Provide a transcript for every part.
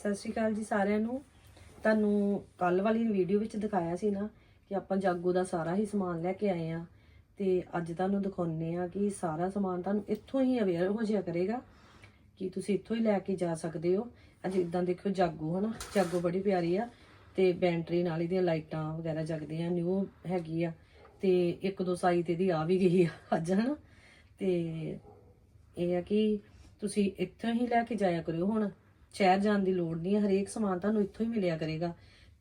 ਸਤਿ ਸ਼੍ਰੀ ਅਕਾਲ ਜੀ ਸਾਰਿਆਂ ਨੂੰ। ਤੁਹਾਨੂੰ ਕੱਲ ਵਾਲੀ ਵੀਡੀਓ ਵਿੱਚ ਦਿਖਾਇਆ ਸੀ ਨਾ ਕਿ ਆਪਾਂ ਜਾਗੋ ਦਾ ਸਾਰਾ ਹੀ ਸਮਾਨ ਲੈ ਕੇ ਆਏ ਆ ਤੇ ਅੱਜ ਤੁਹਾਨੂੰ ਦਿਖਾਉਨੇ ਆ ਕਿ ਸਾਰਾ ਸਮਾਨ ਤੁਹਾਨੂੰ ਇੱਥੋਂ ਹੀ ਅਵੇਅਰ ਹੋ ਜਾਇਆ ਕਰੇਗਾ ਕਿ ਤੁਸੀਂ ਇੱਥੋਂ ਹੀ ਲੈ ਕੇ ਜਾ ਸਕਦੇ ਹੋ। ਅੱਜ ਇਦਾਂ ਦੇਖੋ ਜਾਗੋ ਹਨਾ, ਜਾਗੋ ਬੜੀ ਪਿਆਰੀ ਆ ਤੇ ਬੈਂਟਰੀ ਨਾਲ ਇਹਦੀਆਂ ਲਾਈਟਾਂ ਵਗੈਰਾ ਜਗਦੀਆਂ ਨਿਊ ਹੈਗੀ ਆ ਤੇ ਇੱਕ ਦੋ ਸਾਈ ਤੇ ਦੀ ਆ ਵੀ ਗਈ ਆ ਅੱਜ ਹਨਾ। ਤੇ ਇਹ ਆ ਕਿ ਤੁਸੀਂ ਇੱਥੋਂ ਹੀ ਲੈ ਕੇ ਜਾਇਆ ਕਰਿਓ ਹੁਣ। ਸ਼ਹਿਰ ਜਾਣ ਦੀ ਲੋੜ ਨਹੀਂ ਹੈ ਹਰੇਕ ਸਮਾਨ ਤੁਹਾਨੂੰ ਇੱਥੋਂ ਹੀ ਮਿਲਿਆ ਕਰੇਗਾ।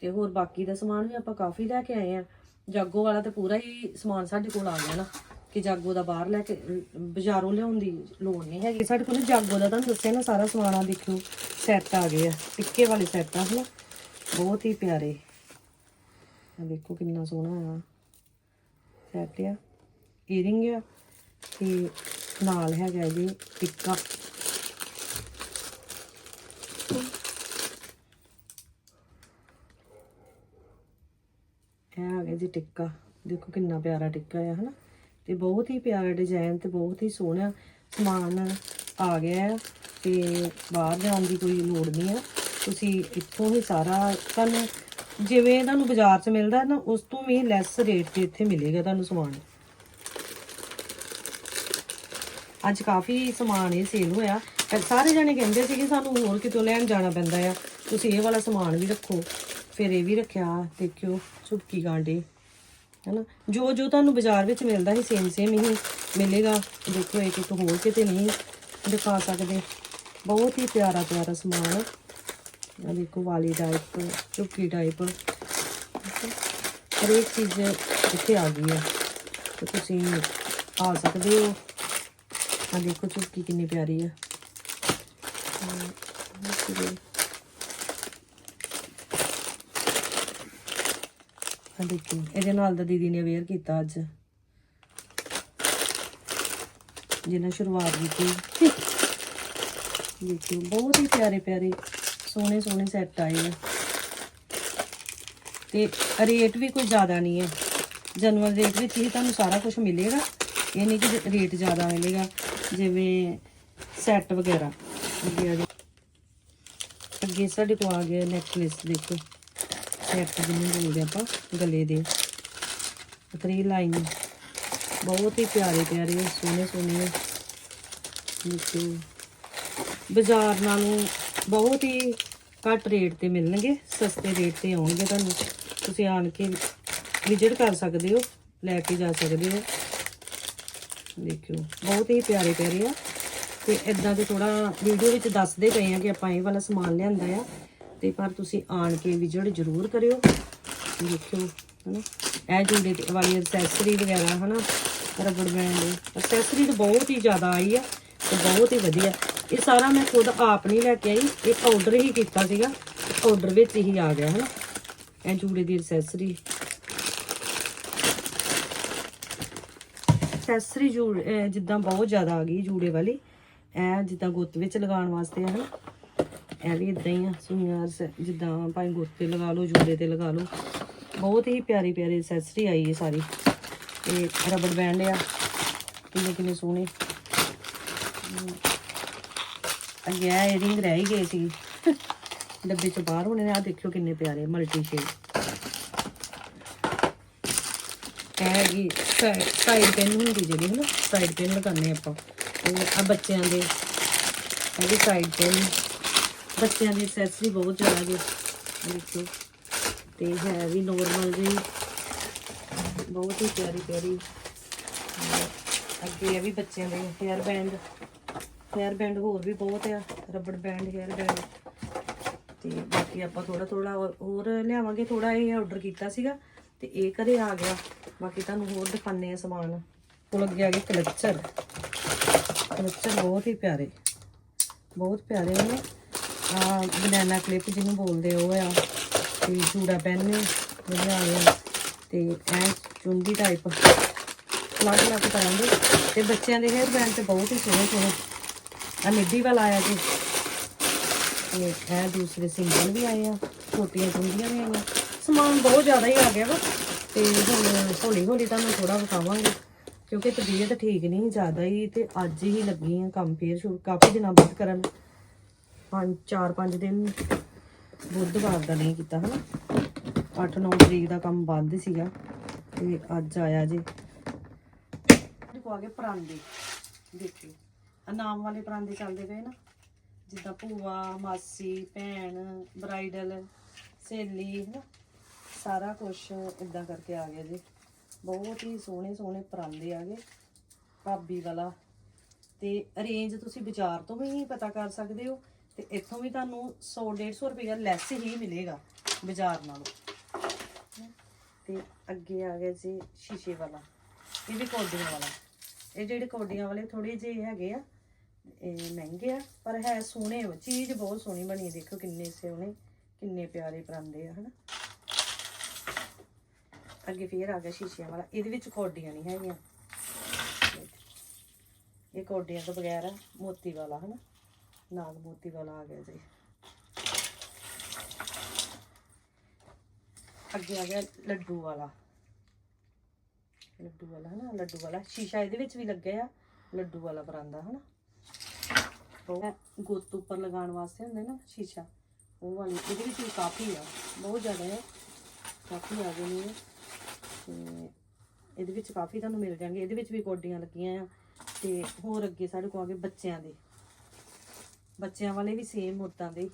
ਤੇ ਹੋਰ ਬਾਕੀ ਦਾ ਸਮਾਨ ਵੀ ਆਪਾਂ ਕਾਫੀ ਲੈ ਕੇ ਆਏ ਆ। ਜਾਗੋ ਵਾਲਾ ਤੇ ਪੂਰਾ ਹੀ ਸਮਾਨ ਸਾਡੇ ਕੋਲ ਆ ਗਿਆ ਨਾ ਕਿ ਜਾਗੋ ਦਾ ਬਾਹਰ ਲੈ ਕੇ ਅਮ, ਬਾਜ਼ਾਰੋਂ ਲਿਆਉਣ ਦੀ ਲੋੜ ਨਹੀਂ ਹੈਗੀ। ਸਾਡੇ ਕੋਲ ਜਾਗੋ ਦਾ ਤੁਹਾਨੂੰ ਦੱਸਿਆ ਨਾ ਸਾਰਾ ਸਮਾਨ ਆ ਦੇਖਿਓ ਸੈੱਟ ਆ ਗਏ ਆ ਟਿੱਕੇ ਵਾਲੇ ਸੈੱਟ ਆ ਹਨਾ? ਬਹੁਤ ਹੀ ਪਿਆਰੇ। ਆ ਦੇਖੋ ਕਿੰਨਾ ਸੋਹਣਾ ਆ ਸੈੱਟ ਆ। ਈਅਰਿੰਗ ਆ ਤੇ ਨਾਲ ਹੈਗਾ ਜੀ ਟਿੱਕਾ ਇਹ ਆ ਗਿਆ ਜੀ ਟਿੱਕਾ। ਦੇਖੋ ਕਿੰਨਾ ਪਿਆਰਾ ਟਿੱਕਾ ਆ, ਹਨਾ? ਤੇ ਬਹੁਤ ਹੀ ਪਿਆਰਾ ਡਿਜ਼ਾਈਨ ਤੇ ਬਹੁਤ ਹੀ ਸੋਹਣਾ ਸਮਾਨ ਆ ਗਿਆ ਹੈ ਤੇ ਬਾਹਰ ਜਾਣ ਦੀ ਕੋਈ ਲੋੜ ਨਹੀਂ ਆ। ਤੁਸੀਂ ਇੱਥੋਂ ਹੀ ਸਾਰਾ ਤੁਹਾਨੂੰ ਜਿਵੇਂ ਤੁਹਾਨੂੰ ਬਾਜ਼ਾਰ 'ਚ ਮਿਲਦਾ ਨਾ, ਉਸ ਤੋਂ ਵੀ ਲੈਸ ਰੇਟ ਤੇ ਇੱਥੇ ਮਿਲੇਗਾ ਤੁਹਾਨੂੰ ਸਮਾਨ। ਅੱਜ ਕਾਫੀ ਸਮਾਨ ਇਹ ਸੇਲ ਹੋਇਆ। ਸਾਰੇ ਜਣੇ ਕਹਿੰਦੇ ਸੀ ਕਿ ਸਾਨੂੰ ਹੋਰ ਕਿਤੋਂ ਲੈਣ ਜਾਣਾ ਪੈਂਦਾ ਆ। ਤੁਸੀਂ ਇਹ ਵਾਲਾ ਸਮਾਨ ਵੀ ਰੱਖੋ। ਫਿਰ ਇਹ ਵੀ ਰੱਖਿਆ ਦੇਖਿਓ ਸੁੱਕੀ ਗਾਂਡੇ ਹੈਨਾ? ਜੋ ਜੋ ਤੁਹਾਨੂੰ ਬਾਜ਼ਾਰ ਵਿੱਚ ਮਿਲਦਾ ਸੀ ਸੇਮ ਸੇਮ ਹੀ ਮਿਲੇਗਾ। ਦੇਖੋ, ਇੱਕ ਇੱਕ ਹੋਰ ਕਿਤੇ ਨਹੀਂ ਦਿਖਾ ਸਕਦੇ। ਬਹੁਤ ਹੀ ਪਿਆਰਾ ਪਿਆਰਾ ਸਮਾਨ ਆ। ਦੇਖੋ, ਵਾਲੀ ਟਾਈਪ ਚੁੱਕੀ ਟਾਈਪ ਹਰੇਕ ਚੀਜ਼ ਇੱਥੇ ਆ ਗਈ ਹੈ ਤੇ ਤੁਸੀਂ ਆ ਸਕਦੇ ਹੋ। ਆ ਦੇਖੋ ਚੁੱਕੀ ਕਿੰਨੀ ਪਿਆਰੀ ਹੈ ਆ ਦੇਖੋ ਇਹਦੇ ਨਾਲ ਦਾ ਦੀਦੀ ਨੇ ਵੇਅਰ ਕੀਤਾ ਅੱਜ। ਜਿਹਨਾਂ ਸ਼ੁਰੂਆਤ ਕੀਤੀ। ਦੇਖੋ ਬਹੁਤ ਹੀ ਪਿਆਰੇ ਪਿਆਰੇ, ਸੋਹਣੇ ਸੋਹਣੇ ਸੈੱਟ ਆਏ ਆ। ਤੇ ਰੇਟ ਵੀ ਕੋਈ ਜ਼ਿਆਦਾ ਨਹੀਂ ਹੈ। ਜਨਰਲ ਰੇਟ ਵਿੱਚ ਹੀ ਤੁਹਾਨੂੰ ਸਾਰਾ ਕੁਝ ਮਿਲੇਗਾ। ਇਹ ਨਹੀਂ ਕਿ ਰੇਟ ਜ਼ਿਆਦਾ ਮਿਲੇਗਾ, ਜਿਵੇਂ ਸੈੱਟ ਵਗੈਰਾ। ਅੱਗੇ ਅੱਗੇ ਸਾਡੇ ਕੋਲ ਆ ਗਿਆ ਨੈਕਲੇਸ ਦੇਖੋ। ਸੈੱਟ ਜਿਹਨੂੰ ਬੋਲਦੇ ਆਪਾਂ, ਗਲੇ ਦੇ। ਤਰੀ ਲਾਈਨ। ਬਹੁਤ ਹੀ ਪਿਆਰੇ ਪਿਆਰੇ, ਸੋਹਣੇ ਸੋਹਣੇ। ਦੇਖੋ ਬਾਜ਼ਾਰ ਨਾਲੋਂ ਬਹੁਤ ਹੀ ਘੱਟ ਰੇਟ ਤੇ ਮਿਲਣਗੇ, ਸਸਤੇ ਰੇਟ ਤੇ ਆਉਣਗੇ ਤੁਹਾਨੂੰ। ਤੁਸੀਂ ਆਣ ਕੇ ਵਿਜ਼ਿਟ ਕਰ ਸਕਦੇ ਹੋ, ਲੈ ਕੇ ਜਾ ਸਕਦੇ ਹੋ। ਦੇਖਿਓ, ਬਹੁਤ ਹੀ ਪਿਆਰੇ ਪਿਆਰੇ ਆ। ਤੇ ਇਦਾਂ ਦੇ ਥੋੜਾ ਵੀਡੀਓ ਵਿੱਚ ਦੱਸਦੇ ਪਏ ਆ ਕਿ ਆਪਾਂ ਇਹ ਵਾਲਾ ਸਮਾਨ ਲਿਆਂਦਾ ਆ। ਤੇ ਪਰ ਤੁਸੀਂ ਆਣ ਕੇ ਵਿਜ਼ਿਟ ਜ਼ਰੂਰ ਕਰਿਓ। ਦੇਖਿਓ, ਹਨਾ? ਇਹ ਜੁੜੇ ਤੇ ਵਾਲੀ ਐਕਸੈਸਰੀ ਵਗੈਰਾ, ਹਨਾ? ਰਬੜ ਬੈਂਡ ਐਕਸੈਸਰੀ ਤਾਂ ਬਹੁਤ ਹੀ ਜ਼ਿਆਦਾ ਆਈ ਆ ਤੇ ਬਹੁਤ ਹੀ ਵਧੀਆ। ਇਹ ਸਾਰਾ ਮੈਂ ਖੁਦ ਆਪ ਨਹੀਂ ਲੈ ਕੇ ਆਈ, ਇਹ ਆਰਡਰ ਹੀ ਕੀਤਾ ਸੀਗਾ ਆਰਡਰ ਵਿੱਚ ਹੀ ਆ ਗਿਆ, ਹਨਾ? ਇਹ ਜੂੜੇ ਦੀ ਐਕਸੈਸਰੀ ਐਕਸੈਸਰੀ ਜੂ ਜਿੱਦਾਂ ਬਹੁਤ ਜ਼ਿਆਦਾ ਆ ਗਈ ਜੂੜੇ ਵਾਲੀ। ਇਹ ਜਿੱਦਾਂ ਗੁੱਤ ਵਿੱਚ ਲਗਾਉਣ ਵਾਸਤੇ ਹੈ ਹਨਾ? ਇਹ ਵੀ ਇਦਾਂ ਹੀ ਆ ਸੂਈਆਂ ਜਿੱਦਾਂ ਭਾਵੇਂ ਗੁੱਤ ਤੇ ਲਗਾ ਲਓ, ਜੂੜੇ ਤੇ ਲਗਾ ਲਓ। ਬਹੁਤ ਹੀ ਪਿਆਰੀ ਪਿਆਰੀ ਐਕਸੈਸਰੀ ਆਈ ਹੈ ਸਾਰੀ। ਤੇ ਰਬੜ ਬੈਂਡ ਆ, ਕਿੰਨੇ ਕਿੰਨੇ ਸੋਹਣੇ। ਹਮ। ਅੱਗੇ ਰਹਿ ਹੀ ਗਏ ਸੀ। ਡੱਬੇ ਚੋਂ ਬਾਹਰ ਹੋਣੇ ਨੇ ਆ ਦੇਖਿਓ ਕਿੰਨੇ ਪਿਆਰੇ ਮਲਟੀ ਸ਼ੇਡ ਇਹ ਹੈਗੀ ਸਾਈਡ ਪੈਨ ਹੁੰਦੀ ਜਿਹੜੀ ਹੈ ਨਾ ਸਾਈਡ ਪੈਨ ਲਗਾਉਂਦੇ ਆਪਾਂ। ਆ ਬੱਚਿਆਂ ਦੇ, ਇਹ ਵੀ ਸਾਈਡ ਪੈਨ ਬੱਚਿਆਂ ਦੀ ਐਕਸੈਸਰੀ ਬਹੁਤ ਜ਼ਿਆਦਾ ਜੀ। ਦੇਖੋ। ਤੇ ਹੈ ਵੀ ਨੋਰਮਲ ਜੀ। ਬਹੁਤ ਹੀ ਪਿਆਰੀ ਪਿਆਰੀ। ਅੱਗੇ ਇਹ ਵੀ ਬੱਚਿਆਂ ਦੇ ਹੇਅਰ ਬੈਂਡ ਹੇਅਰ ਬੈਂਡ ਹੋਰ ਵੀ ਬਹੁਤ ਆ। ਰਬੜ ਬੈਂਡ ਹੇਅਰ ਬੈਂਡ ਤੇ ਬਾਕੀ ਆਪਾਂ ਥੋੜਾ ਥੋੜਾ ਹੋਰ ਲਿਆਵਾਂਗੇ। ਥੋੜਾ ਇਹ ਆਰਡਰ ਕੀਤਾ ਸੀਗਾ। ਤੇ ਇਹ ਕਦੇ ਆ ਗਿਆ। ਬਾਕੀ ਤੁਹਾਨੂੰ ਹੋਰ ਦਿਖਾਣੇ ਆ ਸਮਾਨ। ਕੋਲ ਅੱਗੇ ਆ ਗਏ ਕਲਚਰ। ਕਲਚਰ ਬਹੁਤ ਹੀ ਪਿਆਰੇ। ਬਹੁਤ ਪਿਆਰੇ ਨੇ। ਬਨਾਨਾ ਕਲਿੱਪ ਜਿਹਨੂੰ ਬੋਲਦੇ ਉਹ ਆ। ਤੇ ਚੂੜਾ ਪੈਨ ਨੇ ਜਿਹੜੇ ਆ। ਗਏ ਤੇ ਐ ਚੁੰਡੀ ਟਾਈਪ ਅਲੱਗ ਅਲੱਗ ਤਰ੍ਹਾਂ ਦੇ। ਤੇ ਬੱਚਿਆਂ ਦੇ ਹੇਅਰ ਬੈਂਡ ਤੇ ਬਹੁਤ ਹੀ ਸੋਹਣੇ ਸੋਹਣੇ। ਆ ਮਿੱਡੀ ਵਾਲਾ ਆਇਆ ਜੀ। ਤੇ ਇਹ ਦੂਸਰੇ ਸਿੰਗਲ ਵੀ ਆਏ ਆ, ਛੋਟੀਆਂ ਚੁੰਡੀਆਂ ਵੀ ਆਈਆਂ। ਸਮਾਨ ਬਹੁਤ ਜ਼ਿਆਦਾ ਹੀ ਆ ਗਿਆ ਵਾ। ਤੇ ਹੁਣ ਹੌਲੀ ਹੌਲੀ ਤੁਹਾਨੂੰ ਥੋੜਾ ਵਿਖਾਵਾਂਗੇ। ਕਿਉਂਕਿ ਤਬੀਅਤ ਠੀਕ ਨਹੀਂ, ਜ਼ਿਆਦਾ ਹੀ। ਤੇ ਅੱਜ ਹੀ ਲੱਗੀ ਆ ਕੰਮ ਫੇਰ ਸ਼ੁਰੂ, ਕਾਫੀ ਦਿਨਾਂ ਬਾਅਦ ਕਰਨ। ਪੰਜ, ਚਾਰ, ਪੰਜ ਦਿਨ ਬੁੱਧਵਾਰ ਦਾ ਨਹੀਂ ਕੀਤਾ ਹਨਾ। 8-9 ਤਰੀਕ ਦਾ ਕੰਮ ਬੰਦ ਸੀਗਾ ਤੇ ਅੱਜ ਆਇਆ ਜੀ। ਦੇਖੋ ਆ ਗਏ ਪਰਾਂਦੇ, ਦੇਖਿਓ। ਆ ਨਾਮ ਵਾਲੇ ਪਰਾਂਦੇ ਚੱਲਦੇ ਪਏ ਨਾ। ਜਿੱਦਾਂ ਭੂਆ, ਮਾਸੀ, ਭੈਣ, ਬ੍ਰਾਈਡਲ, ਸਹੇਲੀ, ਹਨਾ। ਸਾਰਾ ਕੁਝ ਇਦਾਂ ਕਰਕੇ ਆ ਗਿਆ ਜੀ। ਬਹੁਤ ਹੀ ਸੋਹਣੇ ਸੋਹਣੇ ਪਰਾਂਦੇ ਆ ਗਏ ਭਾਬੀ ਵਾਲਾ। ਤੇ ਰੇਂਜ ਤੁਸੀਂ ਬਾਜ਼ਾਰ ਤੋਂ ਵੀ ਪਤਾ ਕਰ ਸਕਦੇ ਹੋ। ਤੇ ਇੱਥੋਂ ਵੀ ਤੁਹਾਨੂੰ 100 150 ਰੁਪਏ ਲੈਸ ਹੀ ਮਿਲੇਗਾ ਬਾਜ਼ਾਰ ਨਾਲੋਂ। ਤੇ ਅੱਗੇ ਆ ਗਿਆ ਜੀ ਸ਼ੀਸ਼ੇ ਵਾਲਾ, ਇਹ ਵੀ ਕੌਡੀਆਂ ਵਾਲਾ। ਇਹ ਜਿਹੜੇ ਕੌਡੀਆਂ ਵਾਲੇ ਥੋੜੇ ਜਿਹੇ ਹੈਗੇ ਆ, ਇਹ ਮਹਿੰਗੇ ਆ, ਪਰ ਹੈ ਸੋਹਣੇ ਹੋ ਚੀਜ਼ ਬਹੁਤ ਸੋਹਣੀ ਬਣੀ ਦੇਖੋ ਕਿੰਨੇ ਸੋਹਣੇ, ਕਿੰਨੇ ਪਿਆਰੇ ਪਰਾਂਦੇ ਆ, ਹਨਾ। ਅੱਗੇ ਫੇਰ ਆ ਗਿਆ ਸ਼ੀਸ਼ਿਆਂ ਵਾਲਾ, ਇਹਦੇ ਵਿੱਚ ਕੌਡੀਆਂ ਨਹੀਂ ਹੈਗੀਆਂ। ਇਹ ਕੌਡੀਆਂ ਤੋਂ ਬਗੈਰ ਮੋਤੀ ਵਾਲਾ, ਹਨਾ। ਨਾਗ ਮੋਤੀ ਵਾਲਾ ਆ ਗਿਆ ਜੀ। ਅੱਗੇ ਆ ਗਿਆ ਲੱਡੂ ਵਾਲਾ। ਲੱਡੂ ਵਾਲਾ ਹਨਾ, ਲੱਡੂ ਵਾਲਾ। ਸ਼ੀਸ਼ਾ ਇਹਦੇ ਵਿੱਚ ਵੀ ਲੱਗਿਆ ਆ, ਲੱਡੂ ਵਾਲਾ ਪਰਾਂਦਾ ਹਨਾ। ਉਹ ਗੁੱਤ ਉੱਪਰ ਲਗਾਉਣ ਵਾਸਤੇ ਹੁੰਦੇ ਨਾ ਸ਼ੀਸ਼ਾ, ਉਹ ਵਾਲੀ, ਇਹਦੇ ਵਿੱਚ ਵੀ ਕਾਫੀ ਆ, ਬਹੁਤ ਜ਼ਿਆਦਾ ਹੈ ਕਾਫੀ ਆ ਗਏ ਨੇ। ਇਹ। ਤੇ ਇਹਦੇ ਵਿੱਚ ਕਾਫੀ ਤੁਹਾਨੂੰ ਮਿਲ ਜਾਣਗੇ। ਇਹਦੇ ਵਿੱਚ ਵੀ ਕੋਡੀਆਂ ਲੱਗੀਆਂ ਆ, ਤੇ ਹੋਰ ਅੱਗੇ ਸਾਡੇ ਕੋਲ ਆ ਗਏ ਬੱਚਿਆਂ ਦੇ। ਬੱਚਿਆਂ ਵਾਲੇ ਵੀ ਸੇਮ ਉਦਾਂ ਦੇ ਹੀ।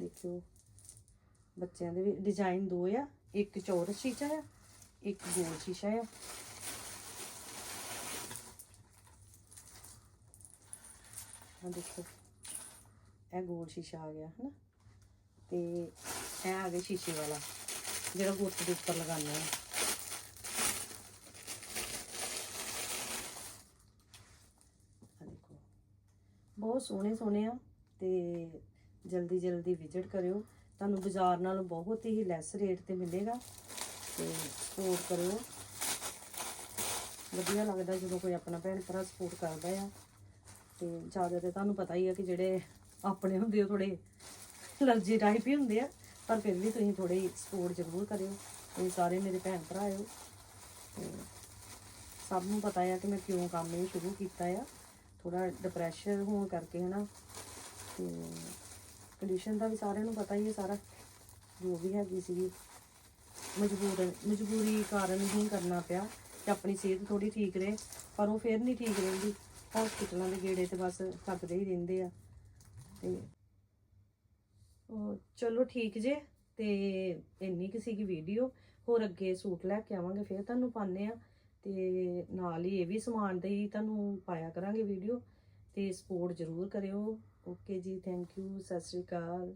ਦੇਖਿਓ, ਬੱਚਿਆਂ ਦੇ ਵੀ ਡਿਜ਼ਾਈਨ ਦੋ ਆ, ਇੱਕ ਚੌਰਸ ਸ਼ੀਸ਼ਾ ਆ, ਇੱਕ ਗੋਲ ਸ਼ੀਸ਼ਾ ਆ। ਆ ਦੇਖੋ, ਇਹ ਗੋਲ ਸ਼ੀਸ਼ਾ ਆ ਗਿਆ, ਹਨਾ? ਤੇ ਇਹ ਆ ਗਿਆ ਸ਼ੀਸ਼ੇ ਵਾਲਾ, ਜਿਹੜਾ ਗੁੱਤ ਦੇ ਉੱਪਰ ਲਗਾਉਂਦੇ ਆ ਆ ਦੇਖੋ ਬਹੁਤ ਸੋਹਣੇ ਸੋਹਣੇ ਆ ਤੇ ਜਲਦੀ ਜਲਦੀ ਵਿਜ਼ਿਟ ਕਰਿਓ। ਤੁਹਾਨੂੰ ਬਾਜ਼ਾਰ ਨਾਲੋਂ ਬਹੁਤ ਹੀ ਲੈਸ ਰੇਟ ਤੇ ਮਿਲੇਗਾ ਤੇ ਸਪੋਰਟ ਕਰਿਓ। ਵਧੀਆ ਲੱਗਦਾ ਜਦੋਂ ਕੋਈ ਆਪਣਾ ਭੈਣ ਭਰਾ ਸਪੋਰਟ ਕਰਦਾ ਆ। ਤੇ ਜ਼ਿਆਦਾ ਤੇ ਤੁਹਾਨੂੰ ਪਤਾ ਹੀ ਆ ਕਿ ਜਿਹੜੇ ਆਪਣੇ ਹੁੰਦੇ ਉਹ ਥੋੜੇ ਲਰਜੀ ਟਾਈਪ ਹੀ ਹੁੰਦੇ ਆ, ਪਰ ਫਿਰ ਵੀ ਤੁਸੀਂ ਥੋੜੀ ਸਪੋਰਟ ਜ਼ਰੂਰ ਕਰਿਓ। ਤੁਸੀਂ ਸਾਰੇ ਮੇਰੇ ਭੈਣ ਭਰਾ ਹੋ ਤੇ ਸਭ ਨੂੰ ਪਤਾ ਆ ਕਿ ਮੈਂ ਕਿਉਂ ਕੰਮ ਇਹ ਸ਼ੁਰੂ ਕੀਤਾ ਆ। ਥੋੜਾ ਡਿਪਰੈਸ਼ਨ ਹੋਣ ਕਰਕੇ ਹਨਾ, ਤੇ ਕੰਡੀਸ਼ਨ ਦਾ ਵੀ ਸਾਰਿਆਂ ਨੂੰ ਪਤਾ ਹੀ ਹੈ ਸਾਰਾ, ਜੋ ਵੀ ਹੈਗੀ ਸੀਗੀ। ਮਜਬੂਰ, ਮਜਬੂਰੀ ਕਾਰਨ ਹੀ ਕਰਨਾ ਪਿਆ ਕਿ ਆਪਣੀ ਸਿਹਤ ਥੋੜੀ ਠੀਕ ਰਹੇ, ਪਰ ਉਹ ਫਿਰ ਨਹੀਂ ਠੀਕ ਰਹਿੰਦੀ। ਹਸਪੀਟਲਾਂ ਦੇ ਗੇੜੇ ਤੇ ਬਸ ਥੱਕਦੇ ਹੀ ਰਹਿੰਦੇ ਆ। ਤੇ ਚਲੋ ਠੀਕ ਜੇ, ਤੇ ਇੰਨੀ ਕਿ ਸੀਗੀ ਵੀਡੀਓ ਹੋਰ ਅੱਗੇ ਸੂਟ ਲੈ ਕੇ ਆਵਾਂਗੇ, ਫਿਰ ਤੁਹਾਨੂੰ ਪਾਣੇ ਆ। ਤੇ ਨਾਲ ਹੀ ਇਹ ਵੀ ਸਮਾਨ ਦੇ ਹੀ ਤੁਹਾਨੂੰ ਪਾਇਆ ਕਰਾਂਗੇ ਵੀਡੀਓ ਤੇ ਸਪੋਰਟ ਜ਼ਰੂਰ ਕਰਿਓ। ਓਕੇ ਜੀ ਥੈਂਕ ਯੂ ਸਤਿ ਸ਼੍ਰੀ ਅਕਾਲ।